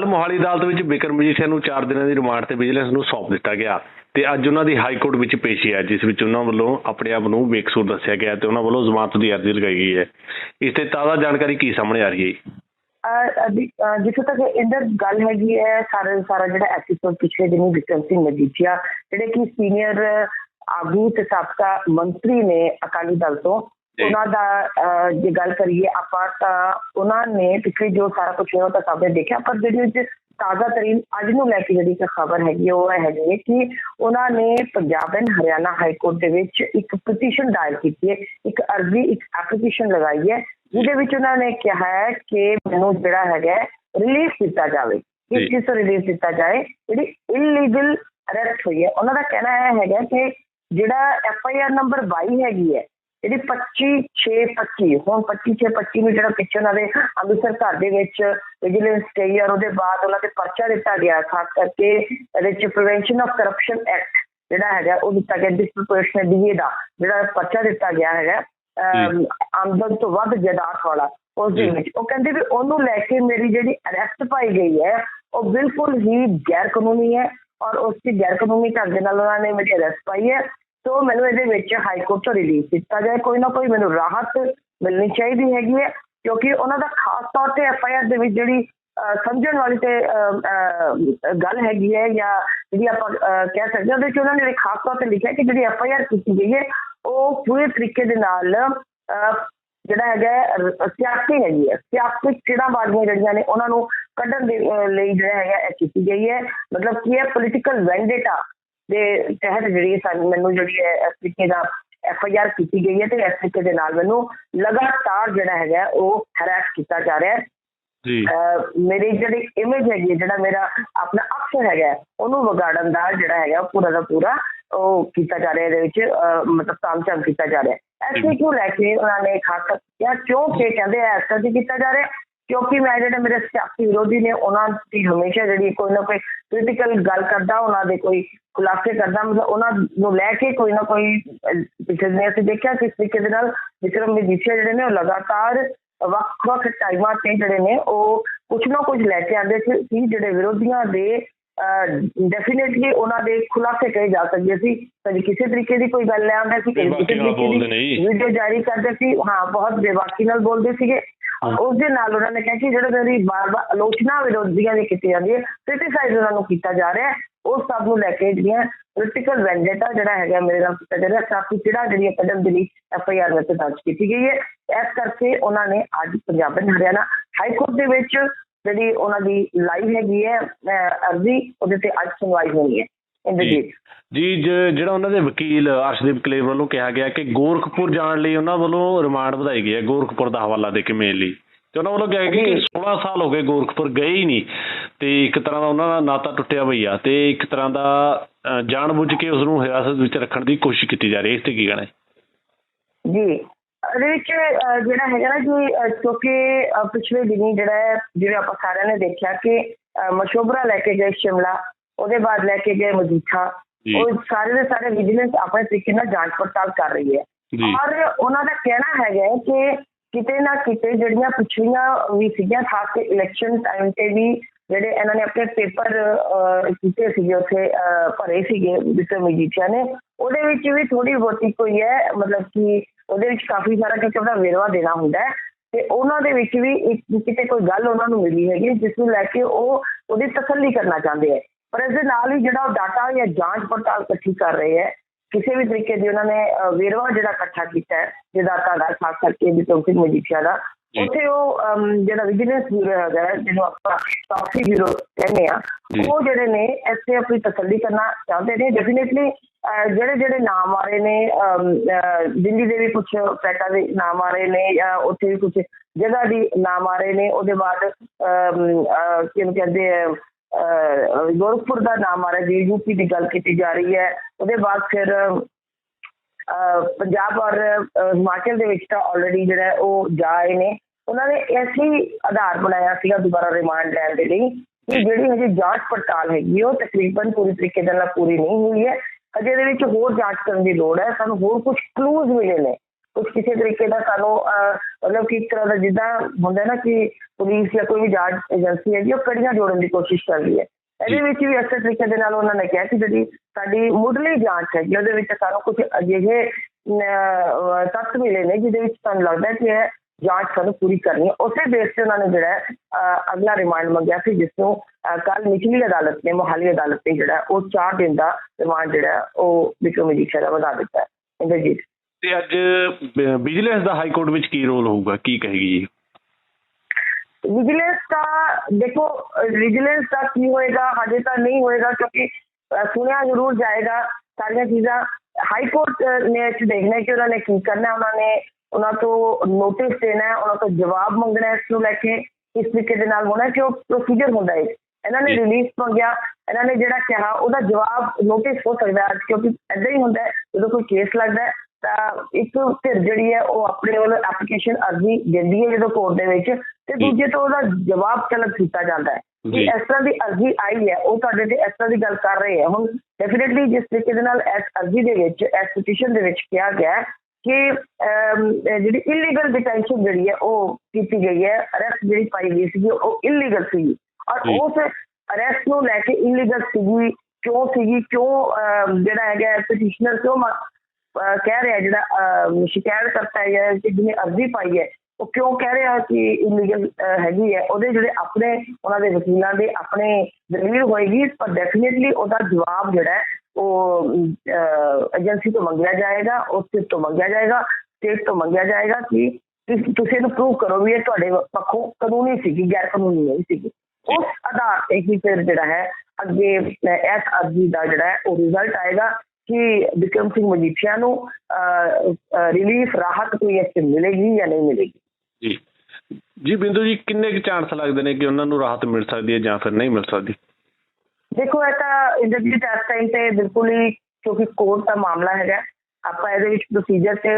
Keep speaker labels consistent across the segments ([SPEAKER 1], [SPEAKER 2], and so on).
[SPEAKER 1] ਕੱਲ ਮੋਹਾਲੀ ਅਦਾਲਤ ਵਿੱਚ ਬਿਕਰਮ ਮਜੀਠੀਆ ਨੂੰ 4 ਦਿਨਾਂ ਦੀ ਰਿਮਾਂਡ ਤੇ ਵਿਜੀਲੈਂਸ ਨੂੰ ਸੌਂਪ ਦਿੱਤਾ ਗਿਆ ਤੇ ਅੱਜ ਉਹਨਾਂ ਦੀ ਹਾਈ ਕੋਰਟ ਵਿੱਚ ਪੇਸ਼ੀ ਹੈ, ਜਿਸ ਵਿੱਚ ਉਹਨਾਂ ਵੱਲੋਂ ਆਪਣੇ ਆਪ ਨੂੰ ਬੇਕਸੂਰ ਦੱਸਿਆ ਗਿਆ ਤੇ ਉਹਨਾਂ ਵੱਲੋਂ ਜ਼ਮਾਨਤ ਦੀ ਅਰਜ਼ੀ ਲਗਾਈ ਗਈ ਹੈ। ਇਸ ਤੇ ਤਾਜ਼ਾ ਜਾਣਕਾਰੀ ਕੀ ਸਾਹਮਣੇ ਆ ਰਹੀ ਹੈ
[SPEAKER 2] ਜਿੱਥੇ ਤੱਕ ਇੰਦਰ ਗੱਲ ਹੈਗੀ ਹੈ, ਸਾਰਾ ਸਾਰਾ ਜਿਹੜਾ ਐਪੀਸੋਡ ਪਿਛਲੇ ਦਿਨੀ ਵਿਕਰਮ ਸਿੰਘ ਮਜੀਠੀਆ, ਜਿਹੜੇ ਕਿ ਸੀਨੀਅਰ ਆਗੂ ਤੇ ਸਾਬਕਾ ਮੰਤਰੀ ਨੇ ਅਕਾਲੀ ਦਲ ਤੋਂ ਉਹਨਾਂ ਦਾ ਜੇ ਗੱਲ ਕਰੀਏ ਆਪਾਂ ਤਾਂ ਉਹਨਾਂ ਨੇ ਪਿਛਲੇ ਜੋ ਸਾਰਾ ਕੁਝ ਹੋਇਆ ਤਾਂ ਸਭ ਨੇ ਦੇਖਿਆ ਪਰ ਜਿਹੜੀ ਵਿੱਚ ਤਾਜ਼ਾ ਤਰੀਨ ਅੱਜ ਨੂੰ ਲੈ ਕੇ ਜਿਹੜੀ ਖਬਰ ਹੈਗੀ ਹੈ, ਉਹ ਹੈਗੀ ਹੈ ਕਿ ਉਹਨਾਂ ਨੇ Punjab and Haryana high court ਦੇ ਵਿੱਚ ਇੱਕ ਪਟੀਸ਼ਨ ਦਾਇਰ ਕੀਤੀ ਹੈ ਇੱਕ ਅਰਜ਼ੀ ਇੱਕ ਐਪਲੀਕੇਸ਼ਨ ਲਗਾਈ ਹੈ ਜਿਹਦੇ ਵਿੱਚ ਉਹਨਾਂ ਨੇ ਕਿਹਾ ਹੈ ਕਿ ਮੈਨੂੰ ਜਿਹੜਾ ਹੈਗਾ ਰਿਲੀਫ ਦਿੱਤਾ ਜਾਵੇ। ਇਸ ਚੀਜ਼ ਤੋਂ ਰਿਲੀਫ ਦਿੱਤਾ ਜਾਏ? ਜਿਹੜੀ ਇਲੀਗਲ ਅਰੈਸਟ ਹੋਈ ਹੈ। ਉਹਨਾਂ ਦਾ ਕਹਿਣਾ ਇਹ ਹੈਗਾ ਕਿ ਜਿਹੜਾ ਐਫ ਆਈ ਆਰ ਨੰਬਰ 22 ਹੈਗੀ ਹੈ ਜਿਹੜੀ 25 6 25 ਹੁਣ 25 6 25 ਨੂੰ ਜਿਹੜਾ ਪਿੱਛੇ ਉਹਨਾਂ ਦੇ ਅੰਮ੍ਰਿਤਸਰ ਘਰ ਦੇ ਵਿੱਚ ਵਿਜੀਲੈਂਸ ਗਈ ਔਰ ਉਹਦੇ ਬਾਅਦ ਉਹਨਾਂ ਤੇ ਪਰਚਾ ਦਿੱਤਾ ਗਿਆ ਖਾਸ ਕਰਕੇ ਇਹਦੇ ਵਿੱਚ ਪ੍ਰੀਵੈਂਸ਼ਨ ਆਫ ਕਰਪਸ਼ਨ ਐਕਟ ਜਿਹੜਾ ਹੈਗਾ ਉਹ ਦਿੱਤਾ ਗਿਆ ਡਿਸਪ੍ਰੋਪੋਰਸ਼ਨਲ ਡੀਏ ਦਾ ਜਿਹੜਾ ਪਰਚਾ ਦਿੱਤਾ ਗਿਆ ਹੈਗਾ ਆਮਦਨ ਤੋਂ ਵੱਧ ਜਾਇਦਾਦ ਵਾਲਾ ਉਸ ਦੇ। ਵਿੱਚ। ਉਹ ਕਹਿੰਦੇ ਵੀ ਉਹਨੂੰ ਲੈ ਕੇ ਮੇਰੀ ਜਿਹੜੀ ਅਰੈਸਟ ਪਾਈ ਗਈ ਹੈ ਉਹ ਬਿਲਕੁਲ ਹੀ ਗੈਰ ਕਾਨੂੰਨੀ ਹੈ ਔਰ ਉਸ ਦੀ ਗੈਰ ਕਾਨੂੰਨੀ ਢੰਗ ਨਾਲ ਉਹਨਾਂ ਨੇ ਮੇਰੀ ਅਰੈਸਟ ਪਾਈ ਹੈ। ਸੋ ਮੈਨੂੰ ਇਹਦੇ ਵਿੱਚ ਹਾਈ ਕੋਰਟ ਤੋਂ ਰਿਲੀਜ਼ ਦਿੱਤਾ ਜਾਏ। ਕੋਈ ਨਾ ਕੋਈ ਮੈਨੂੰ ਰਾਹਤ ਮਿਲਣੀ ਚਾਹੀਦੀ ਹੈਗੀ ਹੈ, ਕਿਉਂਕਿ ਉਹਨਾਂ ਦਾ ਖਾਸ ਤੌਰ ਤੇ ਐਫ ਆਈ ਆਰ ਦੇ ਵਿੱਚ ਜਿਹੜੀ ਸਮਝਣ ਵਾਲੀ ਤੇ ਗੱਲ ਹੈਗੀ ਹੈ ਜਾਂ ਜਿਹੜੀ ਆਪਾਂ ਕਹਿ ਸਕਦੇ ਹਾਂ ਉਹਦੇ ਵਿੱਚ ਉਹਨਾਂ ਨੇ ਖਾਸ ਤੌਰ ਤੇ ਲਿਖਿਆ ਕਿ ਜਿਹੜੀ ਐਫ ਆਈ ਆਰ ਕੀਤੀ ਗਈ ਹੈ, ਉਹ ਪੂਰੇ ਤਰੀਕੇ ਦੇ ਨਾਲ ਜਿਹੜਾ ਹੈਗਾ ਸਿਆਸੀ ਹੈਗੀ ਹੈ। ਸਿਆਸੀ ਚਿੜਾਬਾਜ਼ੀਆਂ ਜਿਹੜੀਆਂ ਨੇ, ਉਹਨਾਂ ਨੂੰ ਕੱਢਣ ਦੇ ਲਈ ਜਿਹੜਾ ਹੈਗਾ ਇਹ ਕੀਤੀ ਗਈ ਹੈ। ਮਤਲਬ ਕੀ ਹੈ ਪੋਲੀਟੀਕਲ ਵੈਂਡੇਟਾ ਦੇ ਤਹਿਤ ਜਿਹੜੀ ਸਾਨੂੰ ਮੈਨੂੰ ਜਿਹੜੀ ਹੈ ਤਰੀਕੇ ਦਾ ਐਫ ਆਈ ਆਰ ਕੀਤੀ ਗਈ ਹੈ ਤੇ ਤਰੀਕੇ ਦੇ ਨਾਲ ਮੈਨੂੰ ਲਗਾਤਾਰ ਜਿਹੜਾ ਹੈਗਾ ਉਹ ਹਰਾਸ ਕੀਤਾ ਜਾ ਰਿਹਾ ਹੈ।
[SPEAKER 1] ਜੀ।
[SPEAKER 2] ਮੇਰੀ ਜਿਹੜੀ ਇਮੇਜ ਹੈਗੀ ਹੈ, ਜਿਹੜਾ ਮੇਰਾ ਆਪਣਾ ਅਕਸ ਹੈਗਾ ਉਹਨੂੰ ਵਿਗਾੜਨ ਦਾ ਜਿਹੜਾ ਹੈਗਾ ਪੂਰਾ ਦਾ ਪੂਰਾ ਉਹ ਕੀਤਾ ਜਾ ਰਿਹਾ ਇਹਦੇ ਵਿੱਚ ਮਤਲਬ ਕਾਮਚਾਮ ਕੀਤਾ ਜਾ ਰਿਹਾ ਐਸੇ ਕਿਉਂ ਲੈ ਕੇ ਉਹਨਾਂ ਨੇ ਖਾਸ ਕਰ ਕਿਹਾ? ਕਿਉਂਕਿ ਕਹਿੰਦੇ ਐਸਾ ਜੀ ਕੀਤਾ ਜਾ ਰਿਹਾ ਕਿਉਂਕਿ ਮੈਂ ਜਿਹੜੇ ਮੇਰੇ ਸਿਆਸੀ ਵਿਰੋਧੀ ਨੇ ਉਹਨਾਂ ਦੀ ਹਮੇਸ਼ਾ ਜਿਹੜੀ ਕੋਈ ਨਾ ਕੋਈ ਕ੍ਰਿਟੀਕਲ ਗੱਲ ਕਰਦਾ ਉਹਨਾਂ ਦੇ ਕੋਈ ਖੁਲਾਸੇ ਕਰਦਾ ਮਤਲਬ ਉਹਨਾਂ ਨੂੰ ਲੈ ਕੇ ਕੋਈ ਨਾ ਕੋਈ ਦਿਨ ਅਸੀਂ ਦੇਖਿਆ ਕਿਸ ਤਰੀਕੇ ਦੇ ਨਾਲ ਵਿਕਰਮ ਮਜੀਠੀਆ ਜਿਹੜੇ ਨੇ ਉਹ ਲਗਾਤਾਰ ਵੱਖ-ਵੱਖ ਟਾਈਮਾਂ ਤੇ ਜਿਹੜੇ ਨੇ ਉਹ ਕੁਝ ਨਾ ਕੁਝ ਲੈ ਕੇ ਆਉਂਦੇ ਸੀ ਜਿਹੜੇ ਵਿਰੋਧੀਆਂ ਦੇ ਡੈਫੀਨਿਟਲੀ ਉਹਨਾਂ ਦੇ ਖੁਲਾਸੇ ਕਹੇ ਜਾ ਸਕਦੇ ਸੀ ਕਦੇ ਕਿਸੇ ਤਰੀਕੇ ਦੀ ਕੋਈ ਗੱਲ ਲੈ ਆਉਂਦੇ ਸੀ ਕਦੇ ਕਿਸੇ ਤਰੀਕੇ। ਦੀ ਵੀਡੀਓ ਜਾਰੀ ਕਰਦੇ ਸੀ ਹਾਂ ਬਹੁਤ ਬੇਬਾਕੀ ਨਾਲ ਬੋਲਦੇ ਸੀਗੇ ਉਸ ਦੇ ਨਾਲ ਉਹਨਾਂ ਨੇ ਕਿਹਾ ਕਿ ਜਿਹੜਾ ਮੇਰੀ ਬਾਰ-ਬਾਰ ਆਲੋਚਨਾ ਵਿਰੋਧੀਆਂ ਦੀ ਕੀਤੀ ਜਾਂਦੀ ਹੈ ਕ੍ਰਿਟਿਸਾਈਜ਼ ਉਹਨਾਂ ਨੂੰ ਕੀਤਾ ਜਾ ਰਿਹਾ ਹੈ ਉਸ ਸਭ ਨੂੰ ਲੈ ਕੇ ਜਿਹੜੀਆਂ ਪੋਲੀਟੀਕਲ ਵੈਂਡੇਟਾ ਜਿਹੜਾ ਹੈਗਾ ਮੇਰੇ ਨਾਲ ਕੀਤਾ ਜਾ ਰਿਹਾ ਕਾਫੀ ਜਿਹੜਾ ਜਿਹੜੀ ਹੈ ਕਦਮ ਦੇ ਲਈ ਐਫ ਆਈ ਆਰ ਵਿੱਚ ਦਰਜ ਕੀਤੀ ਗਈ ਹੈ, ਇਸ ਕਰਕੇ ਉਹਨਾਂ ਨੇ ਅੱਜ ਪੰਜਾਬ ਤੇ ਹਰਿਆਣਾ ਹਾਈ ਕੋਰਟ ਦੇ ਵਿੱਚ ਜਿਹੜੀ ਉਹਨਾਂ ਦੀ ਲਾਈਵ ਹੈਗੀ ਹੈ ਅਰਜ਼ੀ, ਉਹਦੇ ਤੇ ਅੱਜ ਸੁਣਵਾਈ ਹੋਣੀ ਹੈ। ਇੰਦਰਜੀਤ
[SPEAKER 1] ਜੀ। ਜ- ਜਿਹੜਾ ਉਹਨਾਂ ਦੇ ਵਕੀਲ ਅਰਸ਼ਦੀਪ ਕਲੇਰ ਵੱਲੋਂ ਕਿਹਾ ਗਿਆ ਕਿ ਗੋਰਖਪੁਰ ਜਾਣ ਲਈ ਉਹਨਾਂ ਵੱਲੋਂ ਰਿਮਾਂਡ ਵਧਾਈ ਗਈ ਹੈ ਗੋਰਖਪੁਰ ਦਾ ਹਵਾਲਾ ਦੇ ਕੇ ਮੇਨ ਲਈ। ਤੇ ਉਹਨਾਂ ਵੱਲੋਂ ਕਿਹਾ ਗਿਆ ਕਿ
[SPEAKER 2] ਜੀ।
[SPEAKER 1] 16 ਸਾਲ ਹੋ ਗਏ ਗੋਰਖਪੁਰ ਗਏ ਹੀ ਨਹੀਂ ਤੇ ਇੱਕ ਤਰ੍ਹਾਂ ਦਾ ਉਹਨਾਂ ਦਾ ਨਾਤਾ ਟੁੱਟਿਆ ਹੋਈ ਆ ਤੇ ਇੱਕ ਤਰ੍ਹਾਂ ਦਾ ਜਾਣਬੁੱਝ ਕੇ ਉਸ ਨੂੰ ਹਿਰਾਸਤ ਵਿੱਚ ਰੱਖਣ ਦੀ ਕੋਸ਼ਿਸ਼ ਕੀਤੀ ਜਾ ਰਹੀ ਹੈ। ਇਸ ਤੇ ਕੀ ਕਹਿਣਾ ਹੈ?
[SPEAKER 2] ਜੀ। ਇਹਦੇ ਵਿੱਚ ਜਿਹੜਾ ਹੈਗਾ ਨਾ ਜੀ ਕਿਉਂਕਿ ਪਿਛਲੇ ਦਿਨੀ ਜਿਹੜਾ ਹੈ ਜਿਵੇਂ ਆਪਾਂ ਸਾਰਿਆਂ ਨੇ ਦੇਖਿਆ ਕਿ ਮਸ਼ੋਬਰਾ ਲੈ ਕੇ ਗਏ ਸ਼ਿਮਲਾ। ਉਹਦੇ ਬਾਅਦ ਲੈ ਕੇ ਗਏ ਮਜੀਠਾ। ਉਹ ਸਾਰੇ ਦੇ ਸਾਰੇ ਵਿਜੀਲੈਂਸ ਆਪਣੇ ਤਰੀਕੇ ਨਾਲ ਜਾਂਚ ਪੜਤਾਲ ਕਰ ਰਹੀ ਹੈ। ਔਰ ਉਹਨਾਂ ਦਾ ਕਹਿਣਾ ਹੈਗਾ ਕਿ ਕਿਤੇ ਨਾ ਕਿਤੇ ਜਿਹੜੀਆਂ ਪਿਛਲੀਆਂ ਵੀ ਸੀਗੀਆਂ ਖਾਸ ਕੇ ਇਲੈਕਸ਼ਨ ਟਾਈਮ ਤੇ ਵੀ ਜਿਹੜੇ ਇਹਨਾਂ ਨੇ ਆਪਣੇ ਪੇਪਰ ਕੀਤੇ ਸੀਗੇ ਉੱਥੇ ਭਰੇ ਸੀਗੇ ਵਿਕਰਮ ਮਜੀਠੀਆ ਨੇ ਉਹਦੇ ਵਿੱਚ ਵੀ ਥੋੜੀ ਬਹੁਤੀ ਕੋਈ ਹੈ ਮਤਲਬ ਕਿ ਉਹਦੇ ਵਿੱਚ ਕਾਫੀ ਸਾਰਾ ਕਿਉਂਕਿ ਆਪਣਾ ਵੇਰਵਾ ਦੇਣਾ ਹੁੰਦਾ ਹੈ। ਤੇ ਉਹਨਾਂ ਦੇ ਵਿੱਚ ਵੀ ਇੱਕ ਕਿਤੇ ਕੋਈ ਗੱਲ ਉਹਨਾਂ ਨੂੰ ਮਿਲੀ ਹੈਗੀ ਜਿਸ ਨੂੰ ਲੈ ਕੇ ਉਹ ਉਹਦੀ ਤਸੱਲੀ ਕਰਨਾ ਚਾਹੁੰਦੇ ਹੈ। ਪਰ ਇਸ ਦੇ ਨਾਲ ਹੀ ਜਿਹੜਾ ਉਹ ਡਾਟਾ ਜਾਂ ਜਾਂਚ ਪੜਤਾਲ ਇਕੱਠੀ ਕਰ ਰਹੇ ਹੈ ਕਿਸੇ ਵੀ ਤਰੀਕੇ ਦੀ ਉਹਨਾਂ ਨੇ ਵੇਰਵਾ ਜਿਹੜਾ ਇਕੱਠਾ ਕੀਤਾ ਹੈ ਜਿਹਦਾ ਦਾ ਖਾਸ ਕਰਕੇ ਵਿਕਰਮ ਸਿੰਘ ਮਜੀਠੀਆ ਦਾ। ਉੱਥੇ ਉਹ ਜਿਹੜਾ ਵਿਜੀਲੈਂਸ ਬਿਊਰੋ ਹੈਗਾ ਹੈ, ਜਿਹਨੂੰ ਆਪਾਂ ਟੌਕਸੀ ਬਿਊਰੋ ਕਹਿੰਦੇ ਆ। ਉਹ ਜਿਹੜੇ ਨੇ ਇੱਥੇ ਆਪਣੀ ਤਸੱਲੀ ਕਰਨਾ ਚਾਹੁੰਦੇ ਨੇ ਡੈਫੀਨਿਟਲੀ ਜਿਹੜੇ ਜਿਹੜੇ ਨਾਮ ਆ ਰਹੇ ਨੇ ਦਿੱਲੀ ਦੇ ਵੀ ਕੁਝ ਫਲੈਟਾਂ ਦੇ ਨਾਮ ਆ ਰਹੇ ਨੇ ਜਾਂ ਉੱਥੇ ਵੀ ਕੁਝ ਜਗ੍ਹਾ ਦੀ ਨਾਮ ਆ ਰਹੇ ਨੇ ਉਹਦੇ ਬਾਅਦ ਕਿਹਨੂੰ ਕਹਿੰਦੇ ਗੋਰਖਪੁਰ ਦਾ ਨਾਮ ਆ ਰਿਹਾ ਜੀ ਯੂਪੀ ਦੀ ਗੱਲ ਕੀਤੀ ਜਾ ਰਹੀ ਹੈ। ਉਹਦੇ ਬਾਅਦ ਫਿਰ ਪੰਜਾਬ ਔਰ ਹਿਮਾਚਲ ਦੇ ਵਿੱਚ ਤਾਂ ਆਲਰੇਡੀ ਜਿਹੜਾ ਉਹ ਜਾ ਆਏ ਨੇ। ਉਹਨਾਂ ਨੇ ਐਸੀ ਆਧਾਰ ਬਣਾਇਆ ਸੀਗਾ ਦੁਬਾਰਾ ਰਿਮਾਂਡ ਲੈਣ ਦੇ ਲਈ ਕਿ ਜਿਹੜੀ ਹਜੇ ਜਾਂਚ ਪੜਤਾਲ ਹੈਗੀ ਉਹ ਤਕਰੀਬਨ ਪੂਰੀ ਤਰੀਕੇ ਨਾਲ ਪੂਰੀ ਨਹੀਂ ਹੋਈ ਹੈ। ਅਜੇ ਦੇ ਵਿੱਚ ਹੋਰ ਜਾਂਚ ਕਰਨ ਦੀ ਲੋੜ ਹੈ ਸਾਨੂੰ ਹੋਰ ਕੁਝ ਕਲੂਜ਼ ਮਿਲੇ ਨੇ। ਕੁਝ ਕਿਸੇ ਤਰੀਕੇ ਦਾ ਸਾਨੂੰ ਮਤਲਬ ਕਿ ਇੱਕ ਤਰ੍ਹਾਂ ਦਾ ਜਿੱਦਾਂ ਹੁੰਦਾ ਨਾ ਕਿ ਪੁਲਿਸ ਜਾਂ ਕੋਈ ਵੀ ਜਾਂਚ ਏਜੰਸੀ ਹੈਗੀ ਉਹ ਕੜੀਆਂ ਜੋੜਨ ਦੀ ਕੋਸ਼ਿਸ਼ ਕਰ ਰਹੀ ਹੈ ਇਹਦੇ ਵਿੱਚ ਵੀ ਅਕਸਰ ਤਰੀਕੇ ਦੇ ਨਾਲ ਉਹਨਾਂ ਨੇ ਕਿਹਾ ਕਿ ਜਿਹੜੀ ਸਾਡੀ ਮੁੱਢਲੀ ਜਾਂਚ ਹੈਗੀ ਉਹਦੇ ਵਿੱਚ ਸਾਨੂੰ ਕੁਝ ਅਜਿਹੇ ਤੱਥ ਮਿਲੇ ਨੇ ਜਿਹਦੇ ਵਿੱਚ ਸਾਨੂੰ ਲੱਗਦਾ ਹੈ ਕਿ ਇਹ ਜਾਂਚ ਸਾਨੂੰ ਪੂਰੀ ਕਰਨੀ ਹੈ। ਉਸੇ ਬੇਸ ਤੇ ਉਹਨਾਂ ਨੇ ਜਿਹੜਾ ਹੈ, ਅਗਲਾ ਰਿਮਾਂਡ ਮੰਗਿਆ ਸੀ ਜਿਸ ਨੂੰ ਕੱਲ ਨਿਚਲੀ ਅਦਾਲਤ ਨੇ ਮੋਹਾਲੀ ਅਦਾਲਤ ਨੇ ਜਿਹੜਾ ਹੈ, ਉਹ 4 ਦਿਨ ਦਾ ਰਿਮਾਂਡ ਜਿਹੜਾ ਹੈ, ਉਹ ਵਿਕਰਮ ਮਜੀਠੀਆ ਦਾ ਵਧਾ ਦਿੱਤਾ ਹੈ। ਇੰਦਰਜੀਤ।
[SPEAKER 1] ਤੇ ਅੱਜ ਵਿਜੀਲੈਂਸ ਦਾ ਹਾਈ ਕੋਰਟ ਵਿੱਚ ਕੀ ਰੋਲ ਹੋਊਗਾ ਕੀ ਕਹੇਗੀ ਜੀ
[SPEAKER 2] ਵਿਜੀਲੈਂਸ ਦਾ ਦੇਖੋ ਵਿਜੀਲੈਂਸ ਦਾ ਕੀ ਹੋਏਗਾ ਹਜੇ ਤਾਂ ਨਹੀਂ ਹੋਏਗਾ ਕਿਉਂਕਿ ਸੁਣਿਆ ਜ਼ਰੂਰ ਜਾਏਗਾ ਸਾਰੀਆਂ ਚੀਜ਼ਾਂ ਹਾਈ ਕੋਰਟ ਨੇ ਇਹ ਦੇਖਣਾ ਕਿ ਉਹਨਾਂ ਨੇ ਕੀ ਕਰਨਾ। ਉਹਨਾਂ ਨੇ ਉਹਨਾਂ ਤੋਂ ਨੋਟਿਸ ਦੇਣਾ ਉਹਨਾਂ ਤੋਂ ਜਵਾਬ ਮੰਗਣਾ ਇਸ ਨੂੰ ਲੈ ਕੇ ਇਸ ਤਰੀਕੇ ਦੇ ਨਾਲ ਹੋਣਾ ਕਿ ਉਹ ਪ੍ਰੋਸੀਜਰ ਹੁੰਦਾ ਹੈ ਇਹਨਾਂ ਨੇ। ਰਿਲੀਜ਼ ਮੰਗਿਆ ਇਹਨਾਂ ਨੇ ਜਿਹੜਾ ਕਿਹਾ ਉਹਦਾ ਜਵਾਬ ਨੋਟਿਸ ਹੋ ਸਕਦਾ ਹੈ ਕਿਉਂਕਿ ਐਦਾਂ ਹੀ ਹੁੰਦਾ ਹੈ ਜਦੋਂ ਕੋਈ ਕੇਸ ਲੱਗਦਾ ਹੈ ਤਾਂ ਇੱਕ ਧਿਰ ਜਿਹੜੀ ਹੈ ਉਹ ਆਪਣੇ ਵੱਲੋਂ ਐਪਲੀਕੇਸ਼ਨ ਅਰਜ਼ੀ ਦਿੰਦੀ ਹੈ ਜਦੋਂ ਕੋਰਟ ਦੇ ਵਿੱਚ ਤੇ। ਦੂਜੇ ਤੋਂ ਉਹਦਾ ਜਵਾਬ ਤਲਬ ਕੀਤਾ ਜਾਂਦਾ ਹੈ ਕਿ। ਇਸ ਤਰ੍ਹਾਂ ਦੀ ਅਰਜ਼ੀ ਆਈ ਹੈ ਉਹ ਤੁਹਾਡੇ ਤੇ ਇਸ ਤਰ੍ਹਾਂ ਦੀ ਗੱਲ ਕਰ ਰਹੇ ਹੈ ਹੁਣ ਡੈਫੀਨਿਟਲੀ ਜਿਸ ਤਰੀਕੇ ਦੇ ਨਾਲ ਇਸ ਅਰਜ਼ੀ ਦੇ ਵਿੱਚ ਇਸ ਪਟੀਸ਼ਨ ਦੇ ਵਿੱਚ ਕਿਹਾ ਗਿਆ ਕਿ ਜਿਹੜੀ ਇਲੀਗਲ ਡਿਟੈਂਸ਼ਨ ਜਿਹੜੀ ਹੈ ਉਹ ਕੀਤੀ ਗਈ ਹੈ ਅਰੈਸਟ ਜਿਹੜੀ ਪਾਈ ਗਈ ਸੀ ਉਹ ਇਲੀਗਲ ਸੀ ਔਰ। ਉਸ ਅਰੈਸਟ ਨੂੰ ਲੈ ਕੇ ਇਲੀਗਲ ਸੀਗੀ ਕਿਉਂ ਸੀਗੀ ਕਿਉਂ ਜਿਹੜਾ ਹੈਗਾ ਪਟੀਸ਼ਨਰ ਕਿਉਂ ਕਹਿ ਰਿਹਾ ਜਿਹੜਾ ਸ਼ਿਕਾਇਤ ਕਰਤਾ ਹੈ ਕਿ ਜਿਹਨੇ ਅਰਜ਼ੀ ਪਾਈ ਹੈ ਉਹ ਕਿਉਂ ਕਹਿ ਰਿਹਾ ਕਿ ਇਲੀਗਲ ਹੈਗੀ ਹੈ? ਉਹਦੇ ਜਿਹੜੇ ਆਪਣੇ ਉਹਨਾਂ ਦੇ ਵਕੀਲਾਂ ਦੇ ਆਪਣੇ ਦਲੀਲ ਹੋਏਗੀ ਪਰ ਡੈਫੀਨਿਟਲੀ ਉਹਦਾ ਜਵਾਬ ਜਿਹੜਾ ਹੈ ਉਹ ਏਜੰਸੀ ਤੋਂ ਮੰਗਿਆ ਜਾਏਗਾ ਉਸ ਤੋਂ ਮੰਗਿਆ ਜਾਏਗਾ ਸਟੇਟ ਤੋਂ ਮੰਗਿਆ ਜਾਏਗਾ ਕਿ ਤੁਸ- ਇਹਨੂੰ ਪ੍ਰੂਵ ਕਰੋ ਵੀ ਇਹ ਤੁਹਾਡੇ ਪੱਖੋਂ ਕਾਨੂੰਨੀ ਸੀਗੀ ਗੈਰ ਕਾਨੂੰਨੀ ਨਹੀਂ ਸੀਗੀ। ਉਸ ਆਧਾਰ ਤੇ ਹੀ ਫਿਰ ਜਿਹੜਾ ਹੈ ਅੱਗੇ ਇਸ ਅਰਜ਼ੀ ਦਾ ਜਿਹੜਾ ਹੈ ਉਹ ਰਿਜ਼ਲਟ ਆਏਗਾ। ਕਿ ਵਿਕਰਮ ਸਿੰਘ ਮਜੀਠੀਆ ਨੂੰ ਰਿਲੀਫ ਰਾਹਤ ਕੋਈ ਇਸ 'ਚ ਮਿਲੇਗੀ ਜਾਂ ਨਹੀਂ ਮਿਲੇਗੀ?
[SPEAKER 1] ਜੀ। ਜੀ ਬਿੰਦੂ ਜੀ ਕਿੰਨੇ ਕੁ ਚਾਂਸ ਲੱਗਦੇ ਨੇ ਕਿ ਉਹਨਾਂ ਨੂੰ ਰਾਹਤ ਮਿਲ ਸਕਦੀ ਹੈ ਜਾਂ ਫਿਰ ਨਹੀਂ ਮਿਲ ਸਕਦੀ?
[SPEAKER 2] ਦੇਖੋ ਇਹ ਤਾਂ ਇੰਡਸਟਰੀ ਟੈਸਟ ਟਾਈਮ ਤੇ ਬਿਲਕੁਲ ਹੀ ਕਿਉਂਕਿ ਕੋਰਟ ਦਾ ਮਾਮਲਾ ਹੈਗਾ। ਆਪਾਂ ਇਹਦੇ ਵਿੱਚ ਪ੍ਰੋਸੀਜਰ ਤੇ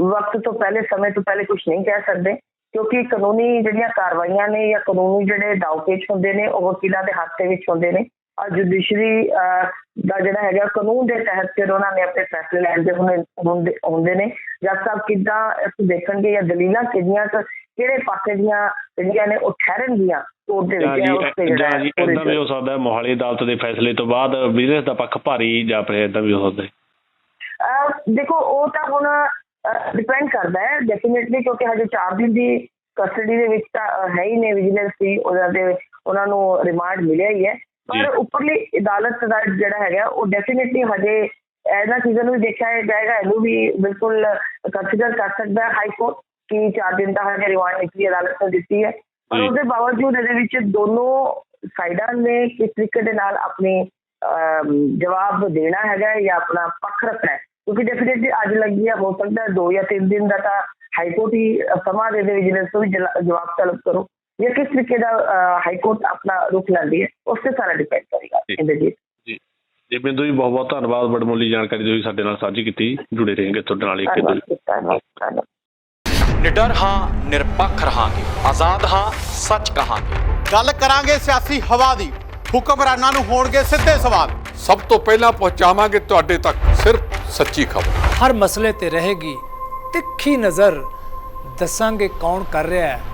[SPEAKER 2] ਵਕਤ ਤੋਂ ਪਹਿਲੇ ਸਮੇਂ ਤੋਂ ਪਹਿਲੇ ਕੁਝ ਨਹੀਂ ਕਹਿ ਸਕਦੇ। ਕਿਉਂਕਿ ਕਾਨੂੰਨੀ ਜਿਹੜੀਆਂ ਕਾਰਵਾਈਆਂ ਨੇ ਜਾਂ ਕਾਨੂੰਨੀ ਜਿਹੜੇ ਦਾਅਪੇਚ ਹੁੰਦੇ ਨੇ ਉਹ ਵਕੀਲਾਂ ਦੇ ਹੱਥ ਦੇ ਵਿੱਚ ਹੁੰਦੇ ਨੇ। ਜੁਡੀਸ਼ਰੀ ਦਾ ਜਿਹੜਾ ਹੈਗਾ ਕਾਨੂੰਨ ਦੇ ਤਹਿਤ ਫਿਰ ਉਹਨਾਂ ਨੇ ਆਪਣੇ ਫੈਸਲੇ ਲੈਣ ਦੇ ਹੁੰਦੇ ਹੁੰਦੇ- ਨੇ। ਜਦ ਤੱਕ ਕਿੱਦਾਂ ਅਸੀਂ ਦੇਖਣਗੇ ਜਾਂ ਦਲੀਲਾਂ ਕਿਹੜੀਆਂ ਕਿਹੜੇ ਪਾਸੇ ਦੀਆਂ ਜਿਹੜੀਆਂ ਨੇ ਉਹ ਠਹਿਰਨਗੀਆਂ ਕੋਰਟ ਦੇ ਵਿੱਚ? ਉਸ ਤੇ
[SPEAKER 1] ਜੀ
[SPEAKER 2] ਜਿਹੜਾ
[SPEAKER 1] ਜਾਂ
[SPEAKER 2] ਹੈ
[SPEAKER 1] ਜੀ
[SPEAKER 2] ਉਹ
[SPEAKER 1] ਇਦਾਂ ਵੀ ਹੋ ਸਕਦਾ ਹੈ ਮੋਹਾਲੀ ਅਦਾਲਤ ਦੇ ਫੈਸਲੇ ਤੋਂ ਬਾਅਦ ਬਿਜ਼ਨਸ ਦਾ ਪੱਖ ਭਾਰੀ ਜਾ ਪਿਆ ਇਦਾਂ ਵੀ ਹੋ ਸਕਦਾ
[SPEAKER 2] ਦੇਖੋ ਉਹ ਤਾਂ ਹੁਣ ਡਿਪੈਂਡ ਕਰਦਾ ਹੈ ਡੈਫੀਨਿਟਲੀ ਕਿਉਂਕਿ ਹਜੇ 4 ਦਿਨ ਦੀ ਕਸਟਡੀ ਦੇ ਵਿੱਚ ਤਾਂ ਹੈ ਹੀ ਨੇ ਵਿਜੀਲੈਂਸ ਦੀ ਉਹਨਾਂ ਦੇ ਉਹਨਾਂ ਨੂੰ ਰਿਮਾਂਡ ਮਿਲਿਆ ਹੀ ਹੈ। ਪਰ ਉੱਪਰਲੀ ਅਦਾਲਤ ਦਾ ਜਿਹੜਾ ਹੈਗਾ ਉਹ ਡੈਫੀਨਿਟਲੀ ਹਜੇ ਇਹਨਾਂ ਚੀਜ਼ਾਂ ਨੂੰ ਦੇਖਿਆ ਜਾਏਗਾ ਇਹਨੂੰ ਵੀ ਬਿਲਕੁਲ ਕੰਸੀਡਰ ਕਰ ਸਕਦਾ ਹਾਈ ਕੋਰਟ ਕਿ 4 ਦਿਨ ਦਾ ਹਜੇ ਰਿਮਾਂਡ ਨਿਚਲੀ ਅਦਾਲਤ ਨੇ ਦਿੱਤੀ ਹੈ। ਪਰ। ਉਹਦੇ ਬਾਵਜੂਦ ਇਹਦੇ ਵਿੱਚ ਦੋਨੋਂ ਸਾਈਡਾਂ ਨੇ ਕਿਸ ਤਰੀਕੇ ਦੇ ਨਾਲ ਆਪਣੀ ਜਵਾਬ ਦੇਣਾ ਹੈਗਾ ਜਾਂ ਆਪਣਾ ਪੱਖ ਰੱਖਣਾ ਕਿਉਂਕਿ ਡੈਫੀਨਿਟਲੀ ਅੱਜ ਲੱਗੀ ਹੈ ਹੋ ਸਕਦਾ ਦੋ ਜਾਂ ਤਿੰਨ ਦਿਨ ਦਾ ਤਾਂ ਹਾਈ ਕੋਰਟ ਹੀ ਸਮਾਂ ਦੇ ਦੇ ਵਿਜੀਲੈਂਸ ਤੋਂ ਵੀ ਜਵਾਬ ਤਲਬ ਕਰੋ। ਜਾਂ ਕਿਸ ਤਰੀਕੇ ਦਾ ਹਾਈ ਕੋਰਟ ਆਪਣਾ ਰੁਖ ਲੈਂਦੀ ਹੈ ਉਸ ਤੇ ਸਾਰਾ ਡਿਪੈਂਡ ਕਰੇਗਾ। ਇਹਦੇ ਜੀ
[SPEAKER 1] ਜੀ ਬਿੰਦੂ ਜੀ ਬਹੁਤ ਬਹੁਤ ਧੰਨਵਾਦ ਬੜਮੁੱਲੀ ਜਾਣਕਾਰੀ ਤੁਸੀਂ ਸਾਡੇ ਨਾਲ ਸਾਂਝੀ ਕੀਤੀ ਜੁੜੇ ਰਹੇਂਗੇ ਤੁਹਾਡੇ ਨਾਲ ਇੱਕ ਦਿਨ
[SPEAKER 3] ਨਿਡਰ ਹਾਂ ਨਿਰਪੱਖ ਰਹਾਂਗੇ ਆਜ਼ਾਦ ਹਾਂ ਸੱਚ ਕਹਾਂਗੇ
[SPEAKER 4] ਗੱਲ ਕਰਾਂਗੇ ਸਿਆਸੀ ਹਵਾ ਦੀ ਹੁਕਮਰਾਨਾਂ ਨੂੰ ਹੋਣਗੇ ਸਿੱਧੇ ਸਵਾਲ
[SPEAKER 5] ਸਭ ਤੋਂ ਪਹਿਲਾਂ ਪਹੁੰਚਾਵਾਂਗੇ ਤੁਹਾਡੇ ਤੱਕ ਸਿਰਫ ਸੱਚੀ ਖਬਰ
[SPEAKER 6] ਹਰ ਮਸਲੇ ਤੇ ਰਹੇਗੀ ਤਿੱਖੀ ਨਜ਼ਰ ਦੱਸਾਂਗੇ ਕੌਣ ਕਰ ਰਿਹਾ ਹੈ